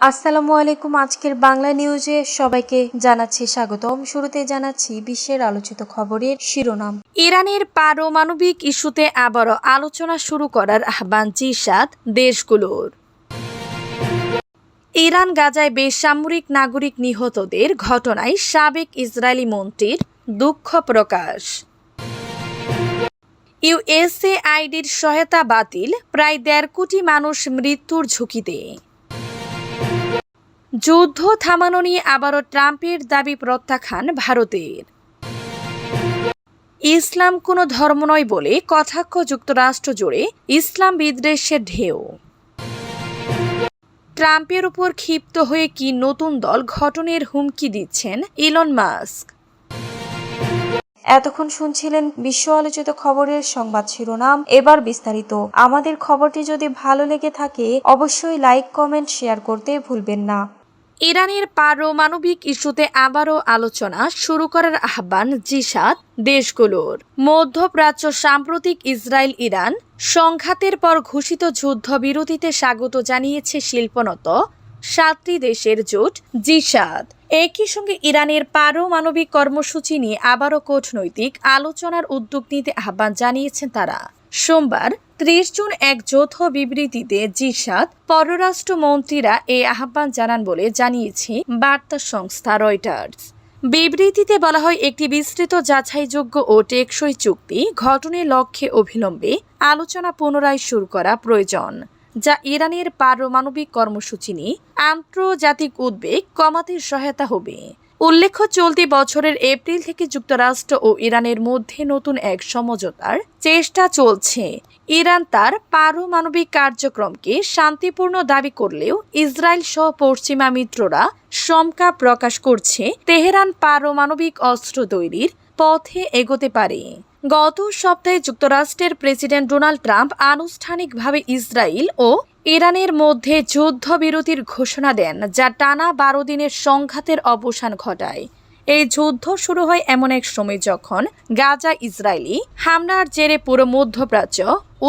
আসসালামু আলাইকুম। আজকের বাংলা নিউজে সবাইকে জানাচ্ছি স্বাগতম। শুরুতে জানাচ্ছি বিশ্বের আলোচিত খবরের শিরোনাম। ইরানের পারমাণবিক ইস্যুতে আবারও আলোচনা শুরু করার আহ্বান জি সাত দেশগুলোর। ইরান গাজায় বেসামরিক নাগরিক নিহতদের ঘটনায় সাবেক ইসরায়েলি মন্ত্রীর দুঃখ প্রকাশ। ইউএসএ আইডির সহায়তা বাতিল, প্রায় দেড় কোটি মানুষ মৃত্যুর ঝুঁকিতে। যুদ্ধ থামানো নিয়ে আবারও ট্রাম্পের দাবি প্রত্যাখ্যান ভারতের। ইসলাম কোনো ধর্ম নয় বলে কথাক্ষ যুক্তরাষ্ট্র জুড়ে ইসলাম বিদ্বেষের ঢেউ। ট্রাম্পের উপর ক্ষিপ্ত হয়ে কি নতুন দল ঘটনের হুমকি দিচ্ছেন ইলন মাস্ক? এতক্ষণ শুনছিলেন বিশ্ব আলোচিত খবরের সংবাদ শিরোনাম। এবার বিস্তারিত। আমাদের খবরটি যদি ভালো লেগে থাকে, অবশ্যই লাইক, কমেন্ট, শেয়ার করতে ভুলবেন না। ইরানের পারমাণবিক ইস্যুতে আবারও আলোচনা শুরু করার আহ্বান জি সাত দেশগুলোর। মধ্যপ্রাচ্য সাম্প্রতিক ইসরায়েল ইরান সংঘাতের পর ঘোষিত যুদ্ধবিরতিতে স্বাগত জানিয়েছে শিল্পনত সাতটি দেশের জোট জি সাত একই সঙ্গে ইরানের পারমাণবিক কর্মসূচি নিয়ে আবারও কূটনৈতিক আলোচনার উদ্যোগ নিতে আহ্বান জানিয়েছেন তারা। সোমবার ত্রিশ জুন এক যৌথ বিবৃতিতে জি সাত পররাষ্ট্রমন্ত্রীরা এই আহ্বান জানান বলে জানিয়েছে বার্তা সংস্থা রয়টার্স। বিবৃতিতে বলা হয়, একটি বিস্তৃত যাচাইযোগ্য ও টেকসই চুক্তি ঘটনের লক্ষ্যে অবিলম্বে আলোচনা পুনরায় শুরু করা প্রয়োজন, যা ইরানের পারমাণবিক কর্মসূচি নিয়ে আন্তর্জাতিক উদ্বেগ কমাতে সহায়তা হবে। উল্লেখ্য, চলতি বছরের এপ্রিল থেকে যুক্তরাষ্ট্র ও ইরানের মধ্যে নতুন এক সমঝোতার চেষ্টা চলছে। ইরান তার পারমাণবিক কার্যক্রমকে শান্তিপূর্ণ দাবি করলেও ইসরায়েল সহ পশ্চিমা মিত্ররা শঙ্কা প্রকাশ করছে তেহরান পারমাণবিক অস্ত্র তৈরির পথে এগোতে পারে। গত সপ্তাহে যুক্তরাষ্ট্রের প্রেসিডেন্ট ডোনাল্ড ট্রাম্প আনুষ্ঠানিকভাবে ইসরায়েল ও ইরানের মধ্যে যুদ্ধবিরতির ঘোষণা দেন, যা টানা বারো দিনের সংঘাতের অবসান ঘটায়। এই যুদ্ধ শুরু হয় এমন এক সময় যখন গাজা ইসরায়েলি হামলার জেরে পুরো মধ্যপ্রাচ্য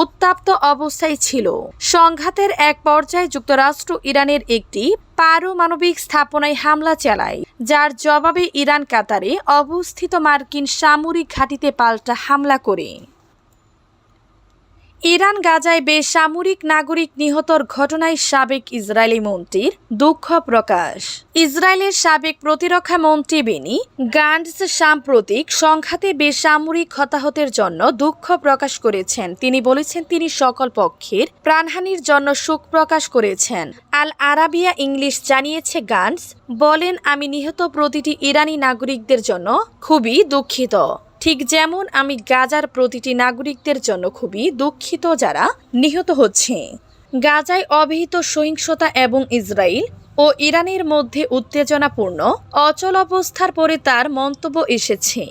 উত্তাপ্ত অবস্থায় ছিল। সংঘাতের এক পর্যায়ে যুক্তরাষ্ট্র ইরানের একটি পারমাণবিক স্থাপনায় হামলা চালায়, যার জবাবে ইরান কাতারে অবস্থিত মার্কিন সামরিক ঘাঁটিতে পাল্টা হামলা করে। ইরান গাজায় বেসামরিক নাগরিক নিহতর ঘটনায় সাবেক ইসরায়েলি মন্ত্রীর দুঃখ প্রকাশ। ইসরায়েলের সাবেক প্রতিরক্ষা মন্ত্রী বেনি গান্ডস সাম্প্রতিক সংঘাতে বেসামরিক হতাহতের জন্য দুঃখ প্রকাশ করেছেন। তিনি বলেছেন, তিনি সকল পক্ষের প্রাণহানির জন্য শোক প্রকাশ করেছেন। আল আরাবিয়া ইংলিশ জানিয়েছে, গান্ডস বলেন, আমি নিহত প্রতিটি ইরানি নাগরিকদের জন্য খুবই দুঃখিত। ঠিক যেমন আমি গাজার প্রতিটি নাগরিকদের জন্য খুবই দুঃখিত যারা নিহত হচ্ছে। গাজায় অবিহিত সহিংসতা এবং ইসরায়েল ও ইরানের মধ্যে উত্তেজনাপূর্ণ অচল অবস্থার পরে তার মন্তব্য এসেছে।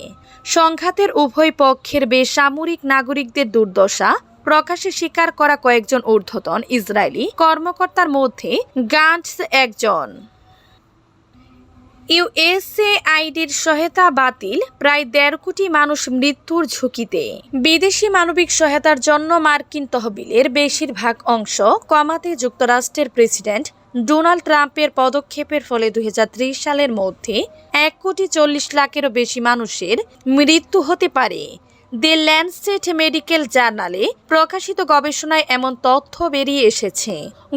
সংঘাতের উভয় পক্ষের বেসামরিক নাগরিকদের দুর্দশা প্রকাশ্যে স্বীকার করা কয়েকজন ঊর্ধ্বতন ইসরায়েলি কর্মকর্তার মধ্যে গান্টস একজন। ইউএসএ আইডির সহায়তা বাতিল প্রায় দেড় কোটি মানুষ মৃত্যুর ঝুঁকিতে। বিদেশি মানবিক সহায়তার জন্য মার্কিন তহবিলের বেশিরভাগ অংশ কমাতে যুক্তরাষ্ট্রের প্রেসিডেন্ট ডোনাল্ড ট্রাম্পের পদক্ষেপের ফলে দু হাজার ত্রিশ সালের মধ্যে এক কোটি চল্লিশ লাখেরও বেশি মানুষের মৃত্যু হতে পারে। দ্য ল্যান্ডসেট মেডিকেল জার্নালে প্রকাশিত গবেষণায় এমন তথ্য বেরিয়ে এসেছে।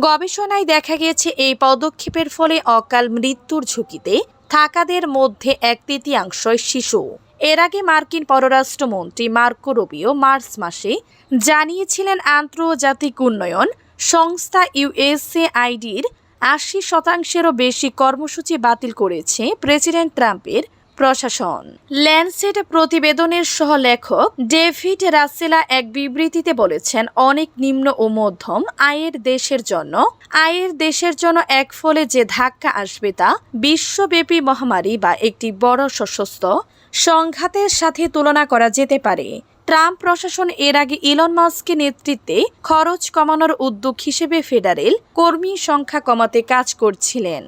গবেষণায় দেখা গিয়েছে, এই পদক্ষেপের ফলে অকাল মৃত্যুর ঝুঁকিতে থাকাদের মধ্যে এক তৃতীয়াংশই শিশু। এর আগে মার্কিন পররাষ্ট্রমন্ত্রী মার্কো রুবিও মার্চ মাসে জানিয়েছিলেন আন্তর্জাতিক উন্নয়ন সংস্থা ইউএসএ আইডির আশি শতাংশেরও বেশি কর্মসূচি বাতিল করেছে প্রেসিডেন্ট ট্রাম্পের প্রশাসন। ল্যান্ডসেট প্রতিবেদনের সহ লেখক ডেভিড রাসেলা এক বিবৃতিতে বলেছেন, অনেক নিম্ন ও মধ্যম আয়ের দেশের জন্য, আয়ের দেশের জন্য এক ফলে যে ধাক্কা আসবে তা বিশ্বব্যাপী মহামারী বা একটি বড় সশস্ত্র সংঘাতের সাথে তুলনা করা যেতে পারে। ট্রাম্প প্রশাসন এর আগে ইলন মাস্কের নেতৃত্বে খরচ কমানোর উদ্যোগ হিসেবে ফেডারেল কর্মী সংখ্যা কমাতে কাজ করছিলেন।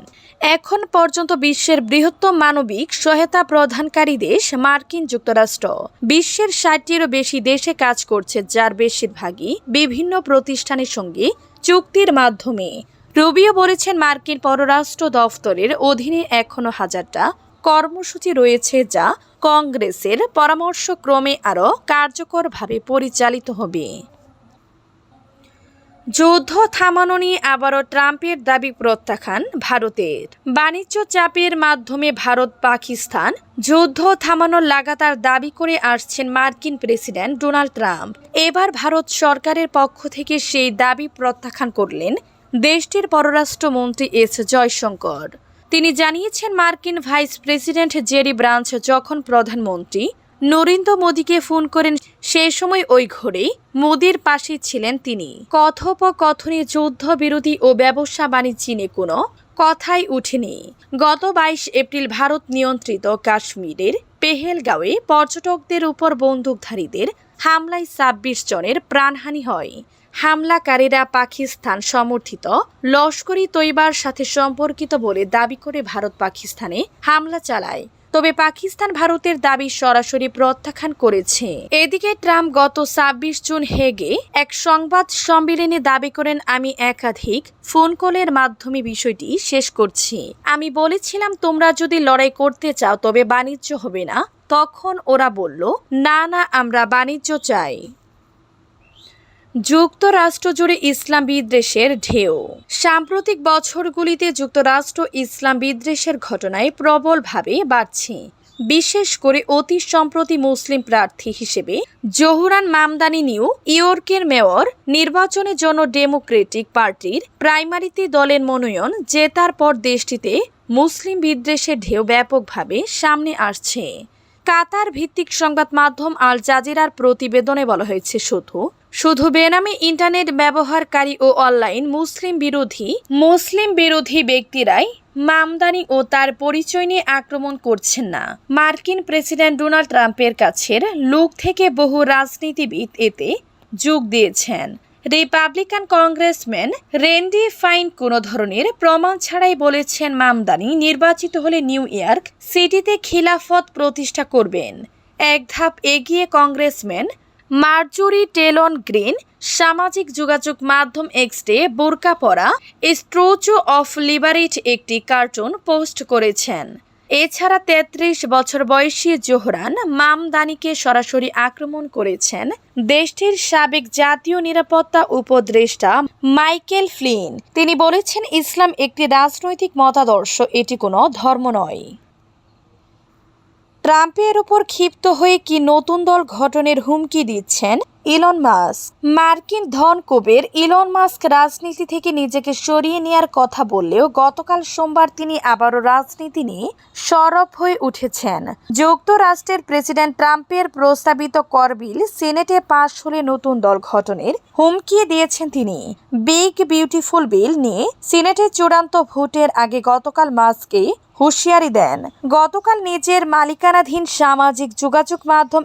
এখন পর্যন্ত বিশ্বের বৃহত্তম মানবিক সহায়তা প্রদানকারী দেশ মার্কিন যুক্তরাষ্ট্র। বিশ্বের ষাটটিরও বেশি দেশে কাজ করছে, যার বেশিরভাগই বিভিন্ন প্রতিষ্ঠানের সঙ্গে চুক্তির মাধ্যমে। রুবিও বলেছেন, মার্কিন পররাষ্ট্র দফতরের অধীনে এখনও হাজারটা কর্মসূচি রয়েছে যা কংগ্রেসের পরামর্শক্রমে আরও কার্যকরভাবে পরিচালিত হবে। যুদ্ধ থামানো নিয়ে আবারও ট্রাম্পের দাবি প্রত্যাখ্যান ভারতের। বাণিজ্য চাপের মাধ্যমে ভারত পাকিস্তান যুদ্ধ থামানোর লাগাতার দাবি করে আসছেন মার্কিন প্রেসিডেন্ট ডোনাল্ড ট্রাম্প। এবার ভারত সরকারের পক্ষ থেকে সেই দাবি প্রত্যাখ্যান করলেন দেশটির পররাষ্ট্রমন্ত্রী এস জয়শঙ্কর। তিনি জানিয়েছেন মার্কিন ভাইস প্রেসিডেন্ট জেরি ব্রাঞ্চ যখন প্রধানমন্ত্রী নরেন্দ্র মোদীকে ফোন করেন, সে সময় ওই ঘরেই মোদীর পাশে ছিলেন তিনি। কথোপকথনে যুদ্ধ বিরোধী ও ব্যবসা বাণিজ্য নিয়ে কোনো কথাই উঠেনি। গত বাইশ এপ্রিল ভারত নিয়ন্ত্রিত কাশ্মীরের পেহেলগাঁওয়ে পর্যটকদের উপর বন্দুকধারীদের হামলায় ছাব্বিশ জনের প্রাণহানি হয়। হামলাকারীরা পাকিস্তান সমর্থিত। লস্করি তৈবার সাথে সম্পর্কিত বলে দাবি করে ভারত পাকিস্তানে হামলা চালায়। তবে পাকিস্তান ভারতের দাবি সরাসরি প্রত্যাখ্যান করেছে। এদিকে ট্রাম্প গত ছাব্বিশ জুন হেগে এক সংবাদ সম্মেলনে দাবি করেন, আমি একাধিক ফোন কলের মাধ্যমে বিষয়টি শেষ করছি। আমি বলেছিলাম, তোমরা যদি লড়াই করতে চাও তবে বাণিজ্য হবে না। তখন ওরা বলল, না না, আমরা বাণিজ্য চাই। যুক্তরাষ্ট্র জুড়ে ইসলাম বিদ্বেষের ঢেউ। সাম্প্রতিক বছরগুলিতে যুক্তরাষ্ট্র ইসলাম বিদ্বেষের ঘটনায় প্রবলভাবে বাড়ছে। বিশেষ করে অতি সম্প্রতি মুসলিম প্রার্থী হিসেবে জহুরান মামদানি নিউ ইয়র্কের মেয়র, নির্বাচনের জন্য ডেমোক্রেটিক পার্টির প্রাইমারিতে দলের মনোনয়ন জেতার পর দেশটিতে মুসলিম বিদ্বেষের ঢেউ ব্যাপকভাবে সামনে আসছে। কাতার ভিত্তিক সংবাদ মাধ্যম আল জাজিরার প্রতিবেদনে বলা হয়েছে, শুধু শুধু বেনামে ইন্টারনেট ব্যবহারকারী ও অনলাইন মুসলিম বিরোধী মুসলিম বিরোধী ব্যক্তিরাই মামদানি ও তার পরিচয় নিয়ে আক্রমণ করছেন না। মার্কিন প্রেসিডেন্ট ডোনাল্ড ট্রাম্পের কাছের লোক থেকে বহু রাজনীতিবিদ এতে যোগ দিয়েছেন। রিপাবলিকান কংগ্রেসম্যান রেন্ডি ফাইন কোনো ধরনের প্রমাণ ছাড়াই বলেছেন মামদানি নির্বাচিত হলে নিউ ইয়র্ক সিটিতে খিলাফত প্রতিষ্ঠা করবেন। এক ধাপ এগিয়ে কংগ্রেসম্যান মার্জুরি টেলন গ্রিন, সামাজিক যোগাযোগ মাধ্যম এক্সটে বোরকা পরা স্ট্রোচু অফ লিবারেট একটি কার্টুন পোস্ট করেছেন। এছাড়া তেত্রিশ বছর বয়সী জোহরান মামদানিকে সরাসরি আক্রমণ করেছেন। দেশটির সাবেক জাতীয় নিরাপত্তা উপদেষ্টা মাইকেল ফ্লিন। তিনি বলেছেন, ইসলাম একটি রাজনৈতিক মতাদর্শ, এটি কোনো ধর্ম নয়। ট্রাম্পের উপর ক্ষিপ্ত হয়ে কি নতুন দল গঠনের হুমকি দিচ্ছেন? Elon Musk. মার্কিন ধন কুবের ইলন মাস্ক রাজনীতি থেকে নিজেকে সরিয়ে নেওয়ার কথা বললেও গতকাল সোমবার তিনি আবারও রাজনীতি নিয়ে সরব হয়ে উঠেছেন। যুক্তরাষ্ট্রের প্রেসিডেন্ট ট্রাম্পের প্রস্তাবিত কর বিল সিনেটে পাশ হলে নতুন দল গঠনের হুমকি দিয়েছেন তিনি। বিগ বিউটিফুল বিল নিয়ে সিনেটে চূড়ান্ত ভোটের আগে গতকাল মাস্কে হুঁশিয়ারি দেন। গতকাল নিজের মালিকানাধীন সামাজিক যোগাযোগ মাধ্যম